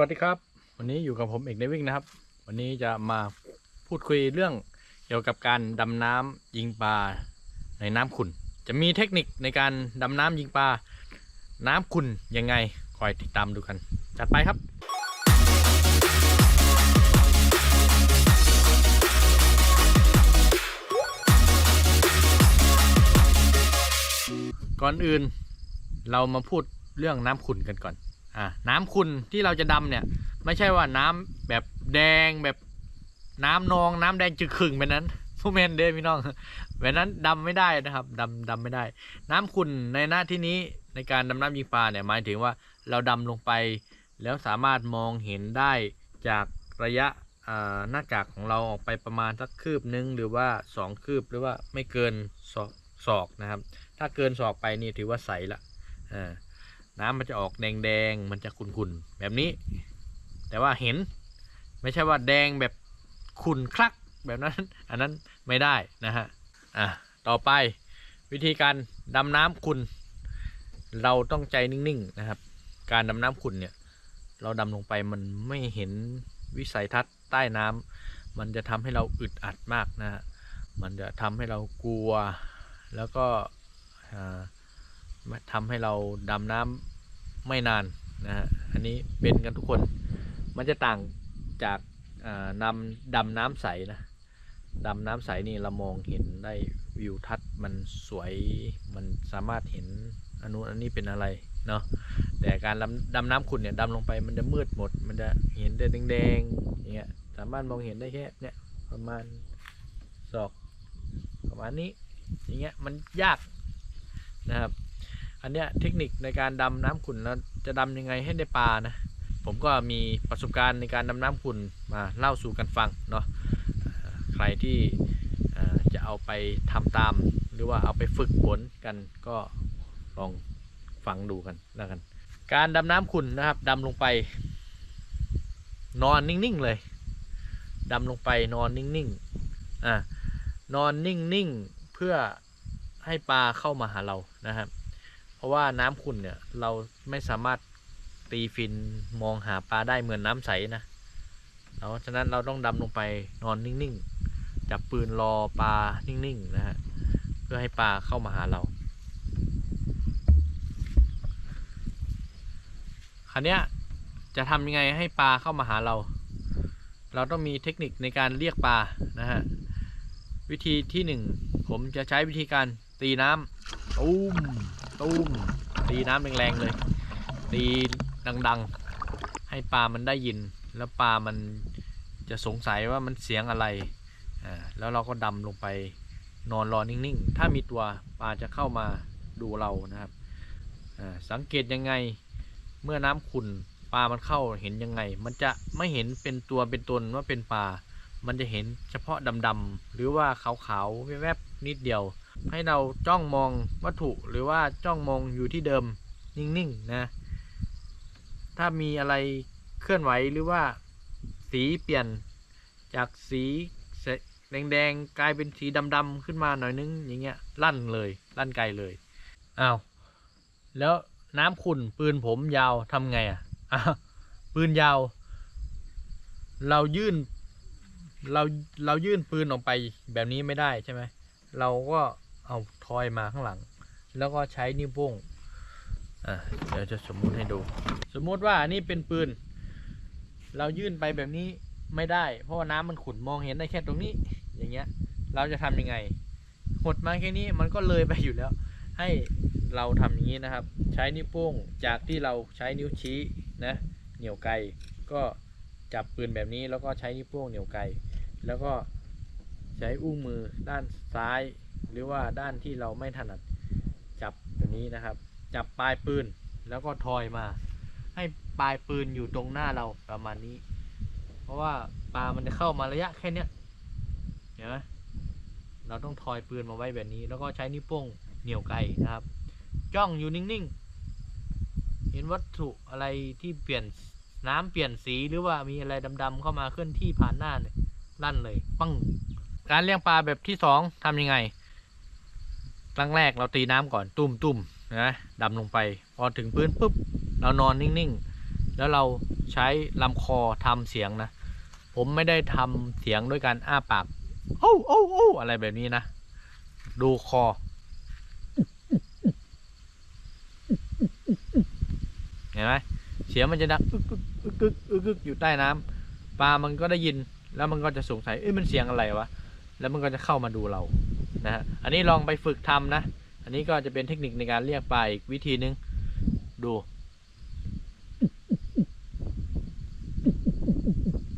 วัสดีครับ วันนี้อยู่กับผมเอกในวิ่งนะครับ วันนี้จะมาพูดคุยเรื่องเกี่ยวกับการดำน้ำยิงปลาในน้ำขุ่น จะมีเทคนิคในการดำน้ำยิงปลาน้ำขุ่นยังไงคอยติดตามดูกัน จัดไปครับก่อนอื่นเรามาพูดเรื่องน้ำขุ่นกันก่อน อ่าน้ำขุ่นที่เราจะดำเนี่ย ไม่ใช่ว่าน้ำแบบแดงแบบน้ำนองน้ำแดงจึกขึงแบบนั้นพวกแมนเด้พี่น้องแบบนั้นดำไม่ได้นะครับดำดำไม่ได้ น้ำขุ่นในหน้าที่นี้ในการดำน้ำยิงปลาเนี่ยหมายถึงว่าเราดำลงไป แล้วสามารถมองเห็นได้จากระยะหน้ากากของเราออกไปประมาณสักคืบนึงหรือว่าสองคืบหรือว่าไม่เกินศอกศอกนะครับ ถ้าเกินศอกไปนี่ถือว่าใสละอ่า น้ำมันจะออกแดงๆมันจะขุ่นๆแบบนี้ แต่ว่าเห็นไม่ใช่ว่าแดงแบบขุ่นคลักแบบนั้น อันนั้นไม่ได้นะฮะอะต่อไปวิธีการดำน้ำขุ่นเราต้องใจนิ่งๆนะครับ การดำน้ำขุ่นเนี่ย เราดำลงไปมันไม่เห็นวิสัยทัศน์ใต้น้ำมันจะทำให้เราอึดอัดมากนะฮะมันจะทำให้เรากลัวแล้วก็อ่า ทำให้เราดำน้ำไม่นานนะฮะอันนี้เป็นกันทุกคนมันจะต่างจากอ่านำดำน้ำใสนะดำน้ำใสนี่เรามองเห็นได้วิวทัศน์มันสวยมันสามารถเห็นอนนุอันนี้เป็นอะไรเนาะแต่การดำดำน้ำขุ่นเนี่ยดำลงไปมันจะมืดหมด มันจะเห็นแต่แดงๆอย่างเงี้ยสามารถมองเห็นได้แค่เนี่ยประมาณศอกประมาณนี้อย่างเงี้ยมันยากนะครับ อันเนี้ยเทคนิคในการดำน้ำขุ่นเราจะดำยังไงให้ได้ปลานะ ผมก็มีประสบการณ์ในการดำน้ำขุ่นมาเล่าสู่กันฟังเนาะใครที่จะเอาไปทำตาม หรือว่าเอาไปฝึกฝนกันก็ลองฟังดูกันแล้วกัน การดำน้ำขุ่นนะครับดำลงไป นอนนิ่งๆเลยดำลงไปนอนนิ่งๆอ่านอนนิ่งๆเพื่อให้ปลาเข้ามาหาเรานะครับ ราะว่าน้ำขุ่นเนี่ยเราไม่สามารถตีฟินมองหาปลาได้เหมือนน้ำใสนะเราฉะนั้นเราต้องดำลงไปนอนนิ่งๆ จับปืนรอปลานิ่งๆนะฮะเพื่อให้ปลาเข้ามาหาเราคราวนี้จะทำยังไงให้ปลาเข้ามาหาเรา เราต้องมีเทคนิคในการเรียกปลานะฮะวิธีที่หนึ่งผมจะใช้วิธีการตีน้ำตุ้ม ตุ้มตีน้ำแรงๆเลย ตีดังๆ ให้ปลามันได้ยิน แล้วปลามันจะสงสัยว่ามันเสียงอะไรอ่าแล้วเราก็ดำลงไปนอนรอนิ่งๆ ถ้ามีตัวปลาจะเข้ามาดูเรานะครับอ่าสังเกตยังไงเมื่อน้ำขุ่นปลามันเข้าเห็นยังไง มันจะไม่เห็นเป็นตัวเป็นตนว่าเป็นปลา มันจะเห็นเฉพาะดำๆหรือว่าขาวๆแวบๆนิดเดียว ให้เราจ้องมองวัตถุหรือว่าจ้องมองอยู่ที่เดิมนิ่งๆนะ ถ้ามีอะไรเคลื่อนไหวหรือว่าสีเปลี่ยนจากสีแดงๆกลายเป็นสีดำๆขึ้นมาหน่อยนึงอย่างเงี้ยลั่นเลยลั่นไกลเลยอ้าวแล้วน้ำขุ่นปืนผมยาวทำไงอะปืนยาว เรายื่นเราเรายื่นปืนออกไปแบบนี้ไม่ได้ใช่ไหมเราก็ เอาทอยมาข้างหลัง แล้วก็ใช้นิ้วโป้งอะเดี๋ยวจะสมมุติให้ดู สมมุติว่าอันนี้เป็นปืน เรายื่นไปแบบนี้ไม่ได้ เพราะว่าน้ำมันขุ่นมองเห็นได้แค่ตรงนี้ อย่างเงี้ย เราจะทำยังไง หดมาแค่นี้มันก็เลยไปอยู่แล้ว ให้เราทำอย่างนี้นะครับ ใช้นิ้วโป้งจากที่เราใช้นิ้วชี้นะ เหนี่ยวไกลก็จับปืนแบบนี้แล้วก็ใช้นิ้วโป้งเหนี่ยวไกลแล้วก็ใช้อุ้งมือด้านซ้าย หรือว่าด้านที่เราไม่ถนัดจับแบบนี้นะครับ จับปลายปืนแล้วก็ทอยมา ให้ปลายปืนอยู่ตรงหน้าเราประมาณนี้ เพราะว่าปลามันจะเข้ามาระยะแค่เนี้ยเห็นไหมเราต้องทอยปืนมาไว้แบบนี้ แล้วก็ใช้นิ้วโป้งเหนี่ยวไกนะครับ จ้องอยู่นิ่งๆ เห็นวัตถุอะไรที่เปลี่ยนน้ำเปลี่ยนสีหรือว่ามีอะไรดำๆเข้ามาเคลื่อนที่ผ่านหน้าเนี่ยลั่นเลย ปัง การเลี้ยงปลาแบบที่สองทำยังไง ครั้งแรกเราตีน้ำก่อนตุ้มตุ้มนะดำลงไป พอถึงพื้นปุ๊บเรานอนนิ่งๆ แล้วเราใช้ลำคอทำเสียงนะ ผมไม่ได้ทำเสียงด้วยการอ้าปากโอ้โอ้โอ้อะไรแบบนี้นะ ดูคอ เห็นไหมเสียงมันจะดังอึกอึกอึกอึกอึกอึกอยู่ใต้น้ำปลามันก็ได้ยินแล้วมันก็จะสงสัยเอ้ยมันเสียงอะไรวะแล้วมันก็จะเข้ามาดูเรา นะฮะอันนี้ลองไปฝึกทำนะ อันนี้ก็จะเป็นเทคนิคในการเรียกปลาอีกวิธีนึง ดู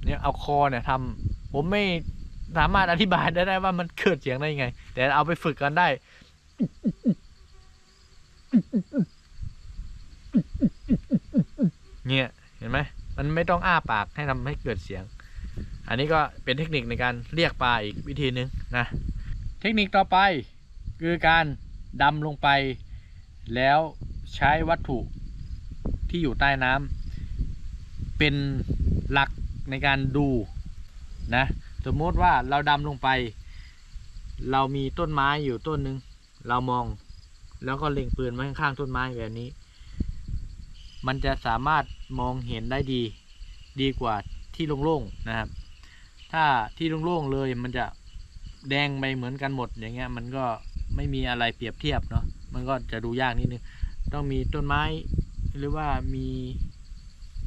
เนี่ยเอาคอเนี่ยทำผมไม่สามารถอธิบายได้ได้ว่ามันเกิดเสียงได้ยังไง แต่เอาไปฝึกกันได้ เนี่ยเห็นไหมมันไม่ต้องอ้าปากให้ทำให้เกิดเสียง อันนี้ก็เป็นเทคนิคในการเรียกปลาอีกวิธีหนึ่งนะ เทคนิคต่อไปคือการดำลงไป แล้วใช้วัตถุที่อยู่ใต้น้ำเป็นหลักในการดูนะสมมติว่าเราดำลงไป เรามีต้นไม้อยู่ต้นหนึ่งเรามองแล้วก็เล็งปืนไว้ข้างๆต้นไม้แบบนี้ มันจะสามารถมองเห็นได้ดีดีกว่าที่โล่งๆนะครับ ถ้าที่โล่งๆเลยมันจะ แดงไปเหมือนกันหมดอย่างเงี้ย มันก็ไม่มีอะไรเปรียบเทียบเนาะมันก็จะดูยากนิดนึงต้องมีต้นไม้หรือว่ามี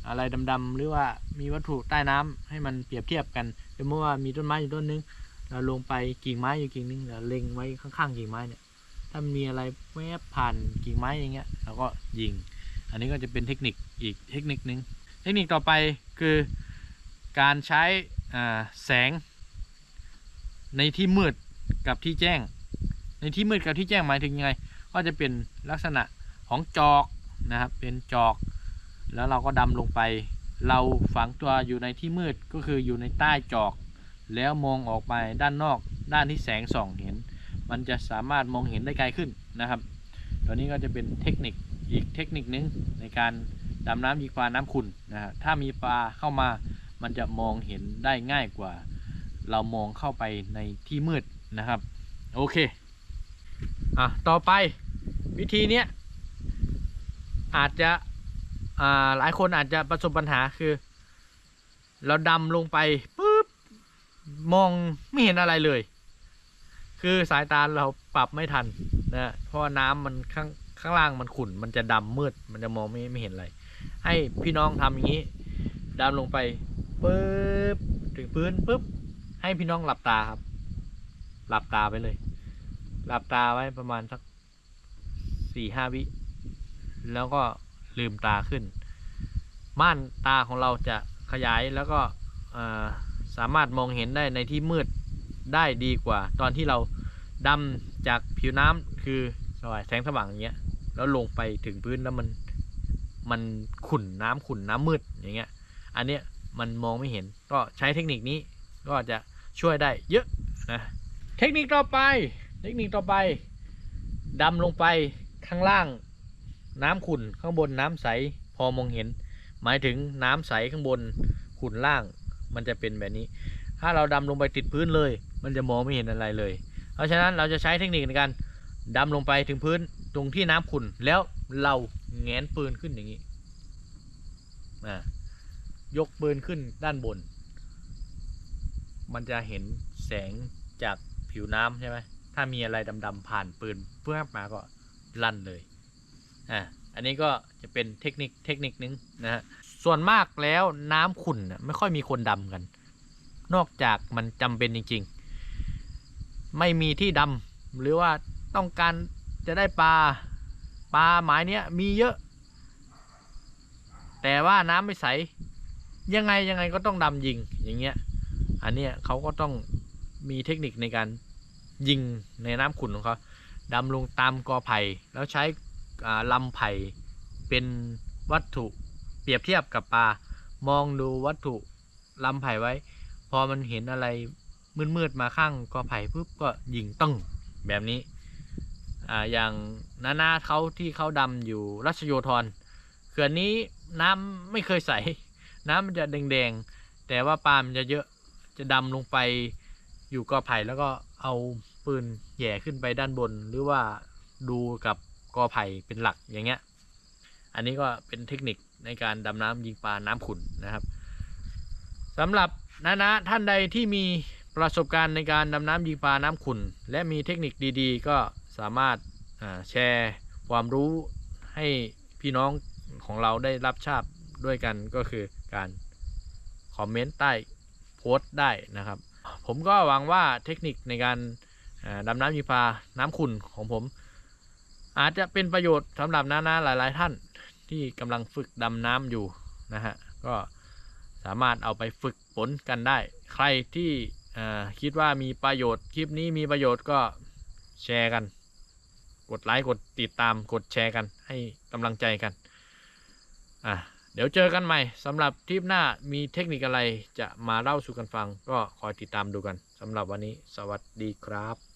อะไรดำๆหรือว่ามีวัตถุใต้น้ำให้มันเปรียบเทียบกันสมมติว่ามีต้นไม้อยู่ต้นนึงเราลงไปกิ่งไม้อยู่กิ่งนึงเราเล็งไว้ข้างๆกิ่งไม้เนี่ยถ้ามันมีอะไรแวบผ่านกิ่งไม้อย่างเงี้ยเราก็ยิง อันนี้ก็จะเป็นเทคนิคอีกเทคนิคนึง เทคนิคต่อไปคือการใช้แสง ในที่มืดกับที่แจ้ง ในที่มืดกับที่แจ้งหมายถึงยังไง ก็จะเป็นลักษณะของจอกนะครับ เป็นจอก แล้วเราก็ดำลงไป เราฝังตัวอยู่ในที่มืดก็คืออยู่ในใต้จอก แล้วมองออกไปด้านนอก ด้านที่แสงส่องเห็น มันจะสามารถมองเห็นได้ไกลขึ้นนะครับ ตัวนี้ก็จะเป็นเทคนิคอีกเทคนิคนึงในการดำน้ำยิงปลาน้ำขุ่นนะฮะถ้ามีปลาเข้ามามันจะมองเห็นได้ง่ายกว่า เรามองเข้าไปในที่มืดนะครับ โอเค อะ ต่อไปวิธีเนี้ยอาจจะอ่าหลายคนอาจจะประสบปัญหาคือ เราดำลงไปปุ๊บมองไม่เห็นอะไรเลย คือสายตาเราปรับไม่ทันนะเพราะน้ำมันข้างข้างล่างมันขุ่นมันจะดำมืด มันจะมองไม่ไม่เห็นอะไร ให้พี่น้องทำอย่างนี้ดำลงไปปุ๊บถึงพื้นปุ๊บ ให้พี่น้องหลับตาครับ หลับตาไปเลย หลับตาไว้ประมาณสักสี่ห้าวิ แล้วก็ลืมตาขึ้น ม่านตาของเราจะขยายแล้วก็สามารถมองเห็นได้ในที่มืดได้ดีกว่า ตอนที่เราดำจากผิวน้ำคือสว่างแสงสว่างอย่างเงี้ยแล้วลงไปถึงพื้นแล้วมันมันขุ่นน้ำขุ่นน้ำมืดอย่างเงี้ย อันเนี้ยมันมองไม่เห็นก็ใช้เทคนิคนี้ก็จะ ช่วยได้เยอะนะเทคนิคต่อไป เทคนิคต่อไปดำลงไปข้างล่าง น้ำขุ่นข้างบนน้ำใสพอมองเห็น หมายถึงน้ำใสข้างบนขุ่นล่าง มันจะเป็นแบบนี้ ถ้าเราดำลงไปติดพื้นเลย มันจะมองไม่เห็นอะไรเลย เพราะฉะนั้นเราจะใช้เทคนิคในการดำลงไปถึงพื้นตรงที่น้ำขุ่นแล้วเราแงนปืนขึ้นอย่างนี้อ่ายกปืนขึ้นด้านบน มันจะเห็นแสงจากผิวน้ำใช่ไหมถ้ามีอะไรดำๆผ่านปืนเพื่อมาก็ลั่นเลยอ่าอันนี้ก็จะเป็นเทคนิคเทคนิคนึงนะฮะส่วนมากแล้วน้ำขุ่นไม่ค่อยมีคนดำกัน นอกจากมันจำเป็นจริง ๆ ไม่มีที่ดำหรือว่าต้องการจะได้ปลาปลาหมายเนี้ยมีเยอะ แต่ว่าน้ำไม่ใสยังไงยังไงก็ต้องดำยิงอย่างเงี้ย อันเนี้ยเขาก็ต้องมีเทคนิคในการยิงในน้ำขุ่นของเขาดำลงตามกอไผ่แล้วใช้อ่าลำไผ่เป็นวัตถุเปรียบเทียบกับปลามองดูวัตถุลำไผ่ไว้ พอมันเห็นอะไรมืดๆมาข้างกอไผ่ปุ๊บก็ยิงตึ้งแบบนี้อ่าอย่างนานาเขาที่เขาดำอยู่รัชโยธรเขื่อนนี้น้ำไม่เคยใส น้ำมันจะแดงๆแต่ว่าปลามันจะเยอะ จะดำลงไปอยู่กอไผ่แล้วก็เอาปืนแย่ขึ้นไปด้านบน หรือว่าดูกับกอไผ่เป็นหลักอย่างเงี้ย อันนี้ก็เป็นเทคนิคในการดำน้ำยิงปลาน้ำขุ่นนะครับสำหรับนะนะท่านใดที่มีประสบการณ์ในการดำน้ำยิงปลาน้ำขุ่น และมีเทคนิคดีๆ ก็สามารถแชร์ความรู้ให้พี่น้องของเราได้รับทราบด้วยกันก็คือการคอมเมนต์ใต้ โพสต์ได้นะครับ ผมก็หวังว่าเทคนิคในการดำน้ำยิงปลาน้ำขุ่นของผม อาจจะเป็นประโยชน์สำหรับน้าๆหลาย ๆ ท่านที่กำลังฝึกดำน้ำอยู่นะฮะก็สามารถเอาไปฝึกฝนกันได้ ใครที่คิดว่ามีประโยชน์คลิปนี้มีประโยชน์ก็แชร์กัน กดไลค์กดติดตามกดแชร์กันให้กำลังใจกันอะ เดี๋ยวเจอกันใหม่สำหรับทริปหน้ามีเทคนิคอะไรจะมาเล่าสู่กันฟัง ก็คอยติดตามดูกันสำหรับวันนี้ สวัสดีครับ